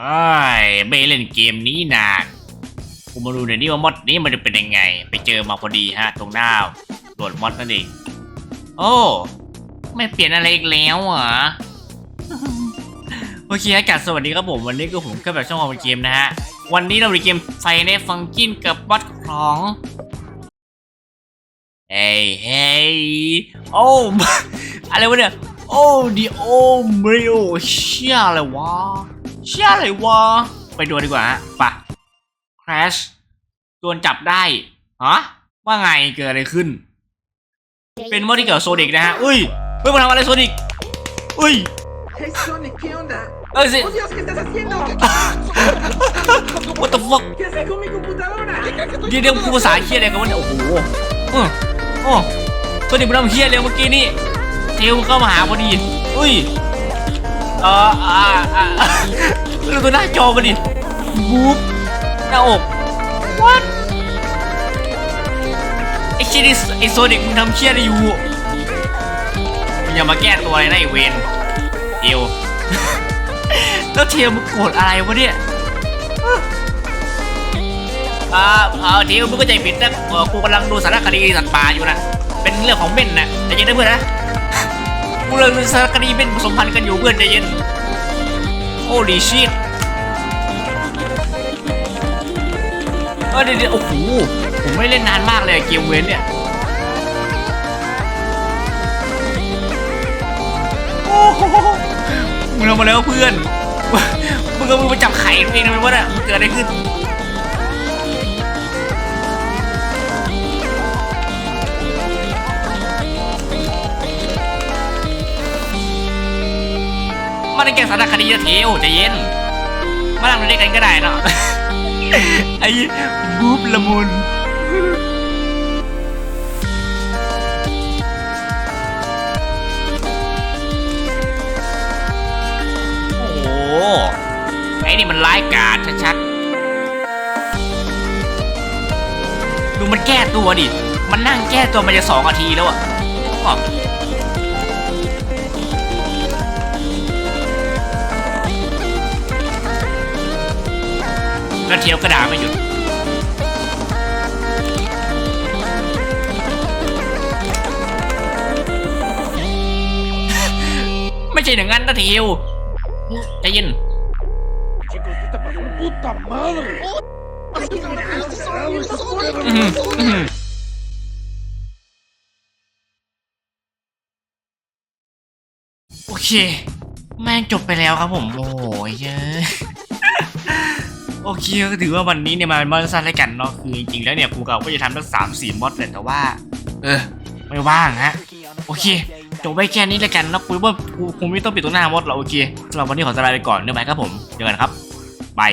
ไอ้ยไม่เล่นเกมนี้นานกูมาดูหน่อยดิว่ามอดนี้มันจะเป็นยังไง ไปเจอมาพอดีฮะ ตรงหน้าโหลดมอดนั่นเอง โอ้ ไม่เปลี่ยนอะไรอีกแล้วเหรอโอเคอากาศสวัสดีครับผม วันนี้ก็ผมก็แบบช่องของเกมนะฮะ วันนี้เราในเกมไฟในฟังกินกับบอทของเฮ้ยเฮ้ยโอ้อะไรวะเนี่ย โอ้ดิโอมริโอเชี่ยอะไรวะ เชี่ยอะไรวะ ไปดูดีกว่าฮะไปะ Crash โดนจับได้ฮะว่าไงเกิดอะไรขึ้น เป็นมอดที่เกี่ยวกับโซนิกนะฮะ อุ้ยเฮ้ยมาทำอะไรโซนิกอุ้ย Hey Sonic, ¿qué onda? เอ้ยสิ ¡Oh Dios, qué estás haciendo! what the fuck ¿Qué haces con mi computadora? เดี๋ยวเดี๋ยวพูดภาษาเฮียอะไรกันวะเนี่ยโอ้โหเออโอ้โซนิกมันทำเฮียเลยเมื่อกี้นี่เทลเข้ามาหาพอดี อุ้ย เอออ่าอ่าดูตัวหน้าจอมันดิบู๊บหน้าอก what ไอ้เชี่ยนี่ไอ้โซนิกมึงทำเชี่ยอะไรอยู่มึงอย่ามาแก้ตัวเลยนะไอเวนเอวแล้วเทียมมึงโกรธอะไรวะเนี่ยอ่าเอาเทียมมึงก็ใจผิดนะกูกำลังดูสารคดีสัตว์ป่าอยู่นะ เป็นเรื่องของเม่นนะใจเย็นนะเพื่อนนะ กูกำลังสารคดีเม่นผสมพันธุ์กันอยู่เพื่อนใจเย็น โอ้ดีชิตเออเดี๋ยวเดี๋ยวโอ้โห ผมไม่เล่นนานมากเลยเกมเวนเนี่ย โอ้โหมึงลงมาแล้วเพื่อน มึงก็มึงไปจับไข่ตัวเองทำไมวะเนี่ยมันเกิดอะไรขึ้น ในแกงสารคดีจะเทวใจเย็น มานั่งด้วยกันก็ได้เนาะ ไอ้บูบละมุน โอ้โหไอ้นี่มันร้ายกาจชัดๆ ดูมันแก้ตัวดิ มันนั่งแก้ตัวมาจะสองนาทีแล้วอะ แล้วเทียวกระดาไม่หยุดไม่ใช่อย่างนั้นนะเทียวใจเย็น Puta madre! ¡Ay, qué carajo, Sonic! ¡Sonic! อื้อหืออื้อหือโอเค แม่งจบไปแล้วครับผม โอ้ยเยอะ โอเคก็ถือว่าวันนี้เนี่ยมาเป็นมอดสั้นแล้วกันเนาะคือจริงๆแล้วเนี่ยกูกะว่าจะทำตั้งสามสี่มอดเลยแต่ว่า เออ ไม่ว่างฮะ โอเคจบไว้แค่นี้แล้วกันแล้วกูว่ากูคงไม่ต้องปิดตัวหน้ามดหรอกโอเคสำหรับวันนี้ขอสไลด์ไปก่อนเดี๋ยวไปครับผมเจอกันครับบาย